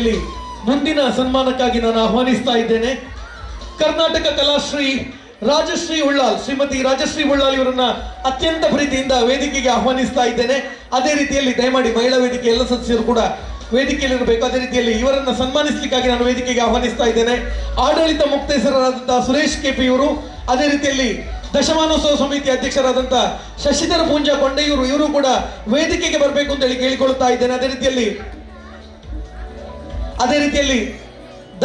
ರೀತಿಯಲ್ಲಿ ಮುಂದಿನ ಸನ್ಮಾನಕ್ಕಾಗಿ ನಾನು ಆಹ್ವಾನಿಸ್ತಾ ಇದ್ದೇನೆ. ಕರ್ನಾಟಕ ಕಲಾಶ್ರೀ ರಾಜಶ್ರೀ ಉಳ್ಳಾಲ್ ಶ್ರೀಮತಿ ರಾಜಶ್ರೀ ಉಳ್ಳಾಲ್ ಇವರನ್ನ ಅತ್ಯಂತ ಪ್ರೀತಿಯಿಂದ ವೇದಿಕೆಗೆ ಆಹ್ವಾನಿಸ್ತಾ ಇದ್ದೇನೆ. ಅದೇ ರೀತಿಯಲ್ಲಿ ದಯಮಾಡಿ ಮಹಿಳಾ ವೇದಿಕೆ ಎಲ್ಲ ಸದಸ್ಯರು ಕೂಡ ವೇದಿಕೆಯಲ್ಲಿ ಇರಬೇಕು ಅದೇ ರೀತಿಯಲ್ಲಿ ಇವರನ್ನ ಸನ್ಮಾನಿಸಲಿಕ್ಕಾಗಿ ನಾನು ವೇದಿಕೆಗೆ ಆಹ್ವಾನಿಸ್ತಾ ಇದ್ದೇನೆ. ಆಡಳಿತ ಮುಕ್ತೇಸರಾದಂತಹ ಸುರೇಶ್ ಕೆಪಿ ಇವರು, ಅದೇ ರೀತಿಯಲ್ಲಿ ದಶಮಾನೋತ್ಸವ ಸಮಿತಿ ಅಧ್ಯಕ್ಷರಾದಂತಹ ಶಶಿಧರ ಪೂಂಜಾ ಕೊಂಡೆಯೂರು ಇವರು ಕೂಡ ವೇದಿಕೆಗೆ ಬರಬೇಕು ಅಂತ ಹೇಳಿ ಕೇಳಿಕೊಳ್ತಾ ಇದ್ದೇನೆ. ಅದೇ ರೀತಿಯಲ್ಲಿ ಅದೇ ರೀತಿಯಲ್ಲಿ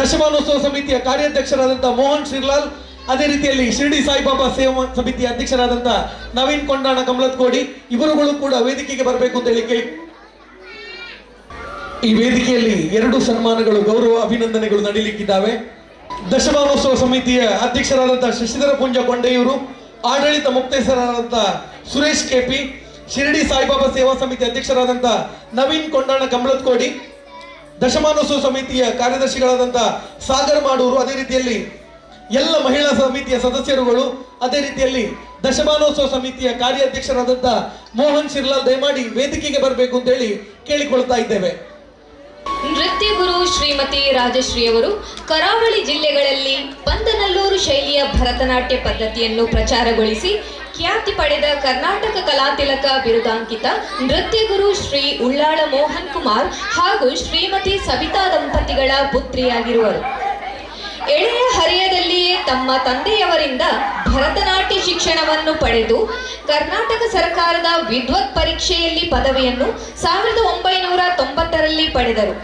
ದಶಮಾನೋತ್ಸವ ಸಮಿತಿಯ ಕಾರ್ಯಾಧ್ಯಕ್ಷರಾದಂತಹ ಮೋಹನ್ ಶಿರ್ಲಾಲ್ ಅದೇ ರೀತಿಯಲ್ಲಿ ಶಿರಡಿ ಸಾಯಿಬಾಬಾ ಸೇವಾ ಸಮಿತಿಯ ಅಧ್ಯಕ್ಷರಾದಂಥ ನವೀನ್ ಕೊಂಡಾಣ ಕಮಲತ್ ಕೋಡಿ ಇವರುಗಳು ಕೂಡ ವೇದಿಕೆಗೆ ಬರಬೇಕು ಅಂತ ಹೇಳಿ ಈ ವೇದಿಕೆಯಲ್ಲಿ ಎರಡು ಸನ್ಮಾನಗಳು, ಗೌರವ ಅಭಿನಂದನೆಗಳು ನಡೀಲಿಕ್ಕಿದ್ದಾವೆ. ದಶಮಾನೋತ್ಸವ ಸಮಿತಿಯ ಅಧ್ಯಕ್ಷರಾದಂತಹ ಶಶಿಧರ ಪುಂಜ ಕೊಂಡೆಯವರು, ಆಡಳಿತ ಮುಕ್ತೇಸರಾದಂಥ ಸುರೇಶ್ ಕೆಪಿ ಶಿರಡಿ ಸಾಯಿಬಾಬಾ ಸೇವಾ ಸಮಿತಿ ಅಧ್ಯಕ್ಷರಾದಂತಹ ನವೀನ್ ಕೊಂಡಾಣ ಕಮಲತ್ ಕೋಡಿ ದಶಮಾನೋತ್ಸವ ಸಮಿತಿಯ ಕಾರ್ಯದರ್ಶಿಗಳಾದಂಥ ಸಾಗರ್ ಮಾಡೂರು, ಅದೇ ರೀತಿಯಲ್ಲಿ ಎಲ್ಲ ಮಹಿಳಾ ಸಮಿತಿಯ ಸದಸ್ಯರುಗಳು, ಅದೇ ರೀತಿಯಲ್ಲಿ ದಶಮಾನೋತ್ಸವ ಸಮಿತಿಯ ಕಾರ್ಯಾಧ್ಯಕ್ಷರಾದಂತಹ ಮೋಹನ್ ಶಿರ್ಲಾಲ್ ದಯಮಾಡಿ ವೇದಿಕೆಗೆ ಬರಬೇಕು ಅಂತ ಹೇಳಿ ಕೇಳಿಕೊಳ್ತಾ ಇದ್ದೇವೆ. ನೃತ್ಯ ಗುರು ಶ್ರೀಮತಿ ರಾಜಶ್ರೀ ಅವರು ಕರಾವಳಿ ಜಿಲ್ಲೆಗಳಲ್ಲಿ ಬಂದನಲ್ಲೂರು ಶೈಲಿಯ ಭರತನಾಟ್ಯ ಪದ್ಧತಿಯನ್ನು ಪ್ರಚಾರಗೊಳಿಸಿ ಖ್ಯಾತಿ ಪಡೆದ ಕರ್ನಾಟಕ ಕಲಾತಿಲಕ ಬಿರುದಾಂಕಿತ ನೃತ್ಯ ಗುರು ಶ್ರೀ ಉಳ್ಳಾಳ ಮೋಹನ್ ಕುಮಾರ್ ಹಾಗೂ ಶ್ರೀಮತಿ ಸವಿತಾ ದಂಪತಿಗಳ ಪುತ್ರಿಯಾಗಿರುವರು. ಎಳೆಯ ಹರೆಯದಲ್ಲಿಯೇ ತಮ್ಮ ತಂದೆಯವರಿಂದ ಭರತನಾಟ್ಯ ಶಿಕ್ಷಣವನ್ನು ಪಡೆದು ಕರ್ನಾಟಕ ಸರ್ಕಾರದ ವಿದ್ವತ್ ಪರೀಕ್ಷೆಯಲ್ಲಿ ಪದವಿಯನ್ನು ಸಾವಿರದ ಒಂಬೈನೂರ ತೊಂಬತ್ತರಲ್ಲಿ ಪಡೆದರು.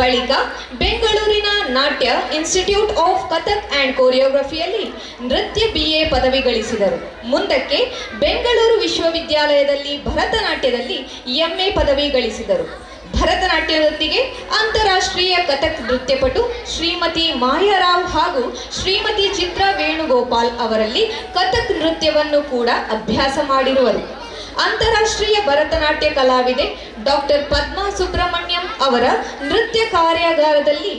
ಬಳಿಕ ಬೆಂಗಳೂರಿನ Natya institute of Kathak and ಕೊರಿಯೋಗ್ರಫಿಯಲ್ಲಿ ನೃತ್ಯ ಬಿ ಎ ಪದವಿ ಗಳಿಸಿದರು. ಮುಂದಕ್ಕೆ ಬೆಂಗಳೂರು ವಿಶ್ವವಿದ್ಯಾಲಯದಲ್ಲಿ ಭರತನಾಟ್ಯದಲ್ಲಿ ಎಂ ಎ ಪದವಿ ಗಳಿಸಿದರು. ಭರತನಾಟ್ಯದೊಂದಿಗೆ ಅಂತಾರಾಷ್ಟ್ರೀಯ ಕಥಕ್ ನೃತ್ಯಪಟು ಶ್ರೀಮತಿ ಮಾಯಾರಾವ್ ಹಾಗೂ ಶ್ರೀಮತಿ ಚಿತ್ರ ವೇಣುಗೋಪಾಲ್ ಅವರಲ್ಲಿ ಕಥಕ್ ನೃತ್ಯವನ್ನು ಕೂಡ ಅಭ್ಯಾಸ ಮಾಡಿರುವರು. ಅಂತಾರಾಷ್ಟ್ರೀಯ ಭರತನಾಟ್ಯ ಕಲಾವಿದೆ ಡಾಕ್ಟರ್ ಪದ್ಮಾ ಸುಬ್ರಹ್ಮಣ್ಯಂ ಅವರ ನೃತ್ಯ ಕಾರ್ಯಾಗಾರದಲ್ಲಿ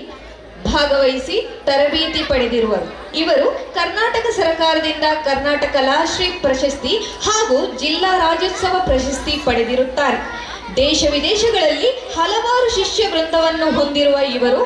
ಭಾಗವಹಿಸಿ ತರಬೇತಿ ಪಡೆದಿರುವರು. ಇವರು ಕರ್ನಾಟಕ ಸರ್ಕಾರದಿಂದ ಕರ್ನಾಟಕ ಕಲಾಶ್ರೀ ಪ್ರಶಸ್ತಿ ಹಾಗೂ ಜಿಲ್ಲಾ ರಾಜ್ಯೋತ್ಸವ ಪ್ರಶಸ್ತಿ ಪಡೆದಿರುತ್ತಾರೆ. ದೇಶ ವಿದೇಶಗಳಲ್ಲಿ ಹಲವಾರು ಶಿಷ್ಯ ವೃಂದವನ್ನು ಹೊಂದಿರುವ ಇವರು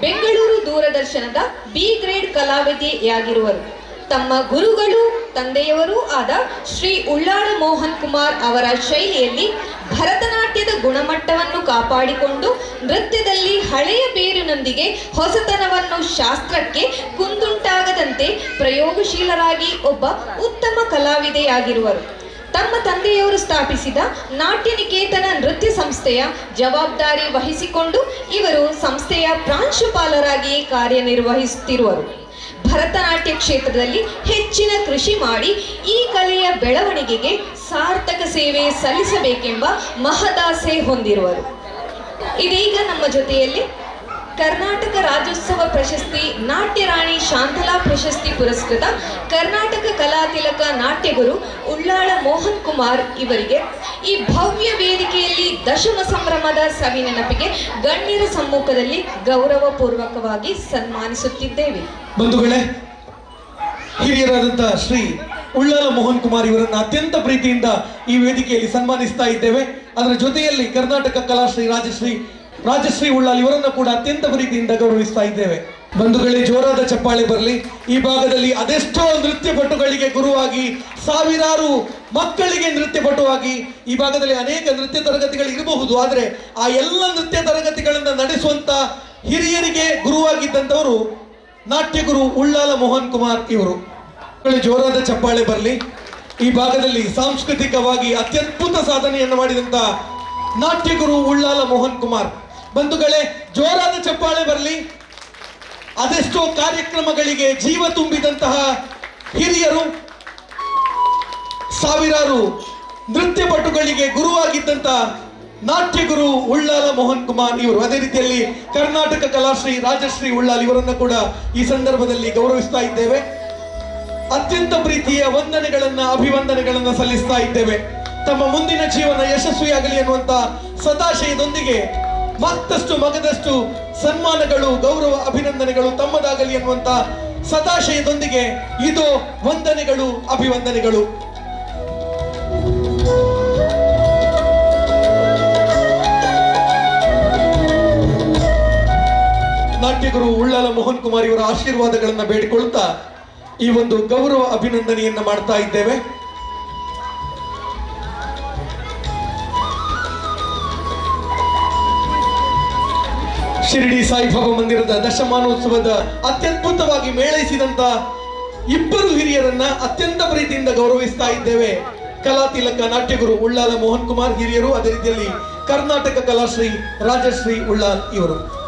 ಬೆಂಗಳೂರು ದೂರದರ್ಶನದ ಬಿ ಗ್ರೇಡ್ ಕಲಾವಿದೆಯಾಗಿರುವರು. ತಮ್ಮ ಗುರುಗಳು, ತಂದೆಯವರೂ ಆದ ಶ್ರೀ ಉಳ್ಳಾಳ ಮೋಹನ್ ಕುಮಾರ್ ಅವರ ಶೈಲಿಯಲ್ಲಿ ಭರತನಾಟ್ಯದ ಗುಣಮಟ್ಟವನ್ನು ಕಾಪಾಡಿಕೊಂಡು ನೃತ್ಯದಲ್ಲಿ ಹಳೆಯ ಬೇರಿನೊಂದಿಗೆ ಹೊಸತನವನ್ನು ಶಾಸ್ತ್ರಕ್ಕೆ ಕುಂದುಂಟಾಗದಂತೆ ಪ್ರಯೋಗಶೀಲರಾಗಿ ಒಬ್ಬ ಉತ್ತಮ ಕಲಾವಿದೆಯಾಗಿರುವರು. ತಮ್ಮ ತಂದೆಯವರು ಸ್ಥಾಪಿಸಿದ ನಾಟ್ಯನಿಕೇತನ ನೃತ್ಯ ಸಂಸ್ಥೆಯ ಜವಾಬ್ದಾರಿ ವಹಿಸಿಕೊಂಡು ಇವರು ಸಂಸ್ಥೆಯ ಪ್ರಾಂಶುಪಾಲರಾಗಿ ಕಾರ್ಯನಿರ್ವಹಿಸುತ್ತಿರುವರು. ಭರತನಾಟ್ಯ ಕ್ಷೇತ್ರದಲ್ಲಿ ಹೆಚ್ಚಿನ ಕೃಷಿ ಮಾಡಿ ಈ ಕಲೆಯ ಬೆಳವಣಿಗೆಗೆ ಸಾರ್ಥಕ ಸೇವೆ ಸಲ್ಲಿಸಬೇಕೆಂಬ ಮಹದಾಸೆ ಹೊಂದಿರುವರು. ಇದೀಗ ನಮ್ಮ ಜೊತೆಯಲ್ಲಿ ಕರ್ನಾಟಕ ರಾಜ್ಯೋತ್ಸವ ಪ್ರಶಸ್ತಿ ನಾಟ್ಯರಾಣಿ ಶಾಂತಲಾ ಪ್ರಶಸ್ತಿ ಪುರಸ್ಕೃತ ಕರ್ನಾಟಕ ಕಲಾತಿಲಕ ನಾಟ್ಯಗುರು ಉಳ್ಳಾಳ ಮೋಹನ್ ಕುಮಾರ್ ಇವರಿಗೆ. ಈ ಭವ್ಯ ವೇದಿಕೆಯಲ್ಲಿ ದಶಮ ಸಂಭ್ರಮದ ಸವಿ ನೆನಪಿಗೆ ಗಣ್ಯರ ಸಮ್ಮುಖದಲ್ಲಿ ಗೌರವಪೂರ್ವಕವಾಗಿ ಸನ್ಮಾನಿಸುತ್ತಿದ್ದೇವೆ. ಬಂಧುಗಳೇ, ಹಿರಿಯರಾದಂತಹ ಶ್ರೀ ಉಳ್ಳಾಲ ಮೋಹನ್ ಕುಮಾರ್ ಇವರನ್ನು ಅತ್ಯಂತ ಪ್ರೀತಿಯಿಂದ ಈ ವೇದಿಕೆಯಲ್ಲಿ ಸನ್ಮಾನಿಸ್ತಾ ಇದ್ದೇವೆ. ಅದರ ಜೊತೆಯಲ್ಲಿ ಕರ್ನಾಟಕ ಕಲಾಶ್ರೀ ರಾಜಶ್ರೀ ರಾಜಶ್ರೀ ಉಳ್ಳಾಲ್ ಇವರನ್ನ ಕೂಡ ಅತ್ಯಂತ ಪ್ರೀತಿಯಿಂದ ಗೌರವಿಸ್ತಾ ಇದ್ದೇವೆ. ಬಂಧುಗಳೇ, ಜೋರಾದ ಚಪ್ಪಾಳೆ ಬರಲಿ. ಈ ಭಾಗದಲ್ಲಿ ಅದೆಷ್ಟೋ ನೃತ್ಯ ಪಟುಗಳಿಗೆ ಗುರುವಾಗಿ, ಸಾವಿರಾರು ಮಕ್ಕಳಿಗೆ ನೃತ್ಯ ಪಟುವಾಗಿ ಈ ಭಾಗದಲ್ಲಿ ಅನೇಕ ನೃತ್ಯ ತರಗತಿಗಳು ಇರಬಹುದು. ಆದರೆ ಆ ಎಲ್ಲ ನೃತ್ಯ ತರಗತಿಗಳನ್ನ ನಡೆಸುವಂತ ಹಿರಿಯರಿಗೆ ಗುರುವಾಗಿದ್ದಂಥವರು ನಾಟ್ಯಗುರು ಉಳ್ಳಾಲ ಮೋಹನ್ ಕುಮಾರ್ ಇವರು. ಜೋರಾದ ಚಪ್ಪಾಳೆ ಬರಲಿ. ಈ ಭಾಗದಲ್ಲಿ ಸಾಂಸ್ಕೃತಿಕವಾಗಿ ಅತ್ಯದ್ಭುತ ಸಾಧನೆಯನ್ನು ಮಾಡಿದಂತ ನಾಟ್ಯಗುರು ಉಳ್ಳಾಲ ಮೋಹನ್ ಕುಮಾರ್. ಬಂಧುಗಳೇ, ಜೋರಾದ ಚಪ್ಪಾಳೆ ಬರಲಿ. ಅದೆಷ್ಟೋ ಕಾರ್ಯಕ್ರಮಗಳಿಗೆ ಜೀವ ತುಂಬಿದಂತಹ ಹಿರಿಯರು, ಸಾವಿರಾರು ನೃತ್ಯಪಟುಗಳಿಗೆ ಗುರುವಾಗಿದ್ದಂತ ನಾಟ್ಯಗುರು ಉಳ್ಳಾಲ ಮೋಹನ್ ಕುಮಾರ್ ಇವರು. ಅದೇ ರೀತಿಯಲ್ಲಿ ಕರ್ನಾಟಕ ಕಲಾಶ್ರೀ ರಾಜಶ್ರೀ ಉಳ್ಳಾಲ್ ಇವರನ್ನು ಕೂಡ ಈ ಸಂದರ್ಭದಲ್ಲಿ ಗೌರವಿಸ್ತಾ ಇದ್ದೇವೆ. ಅತ್ಯಂತ ಪ್ರೀತಿಯ ವಂದನೆಗಳನ್ನ, ಅಭಿವಂದನೆಗಳನ್ನ ಸಲ್ಲಿಸ್ತಾ ಇದ್ದೇವೆ. ತಮ್ಮ ಮುಂದಿನ ಜೀವನ ಯಶಸ್ವಿಯಾಗಲಿ ಅನ್ನುವಂತ ಸದಾಶಯದೊಂದಿಗೆ ಮತ್ತಷ್ಟು ಮಗದಷ್ಟು ಸನ್ಮಾನಗಳು, ಗೌರವ, ಅಭಿನಂದನೆಗಳು ತಮ್ಮದಾಗಲಿ ಅನ್ನುವಂತ ಸದಾಶಯದೊಂದಿಗೆ ಇದು ವಂದನೆಗಳು, ಅಭಿವಂದನೆಗಳು. ನಾಟ್ಯಗುರು ಉಳ್ಳಾಲ ಮೋಹನ್ ಕುಮಾರ್ ಇವರ ಆಶೀರ್ವಾದಗಳನ್ನ ಬೇಡಿಕೊಳ್ಳುತ್ತಾ ಈ ಒಂದು ಗೌರವ ಅಭಿನಂದನೆಯನ್ನ ಮಾಡ್ತಾ ಇದ್ದೇವೆ. ಶಿರಡಿ ಸಾಯಿಬಾಬಾ ಮಂದಿರದ ದಶಮಾನೋತ್ಸವದ ಅತ್ಯದ್ಭುತವಾಗಿ ಮೇಳೈಸಿದಂತ ಇಬ್ಬರು ಹಿರಿಯರನ್ನ ಅತ್ಯಂತ ಪ್ರೀತಿಯಿಂದ ಗೌರವಿಸ್ತಾ ಇದ್ದೇವೆ. ಕಲಾ ತಿಲಕ ನಾಟ್ಯಗುರು ಉಳ್ಳಾಲ ಮೋಹನ್ ಕುಮಾರ್ ಹಿರಿಯರು, ಅದೇ ರೀತಿಯಲ್ಲಿ ಕರ್ನಾಟಕ ಕಲಾಶ್ರೀ ರಾಜಶ್ರೀ ಉಳ್ಳಾಲ್ ಇವರು.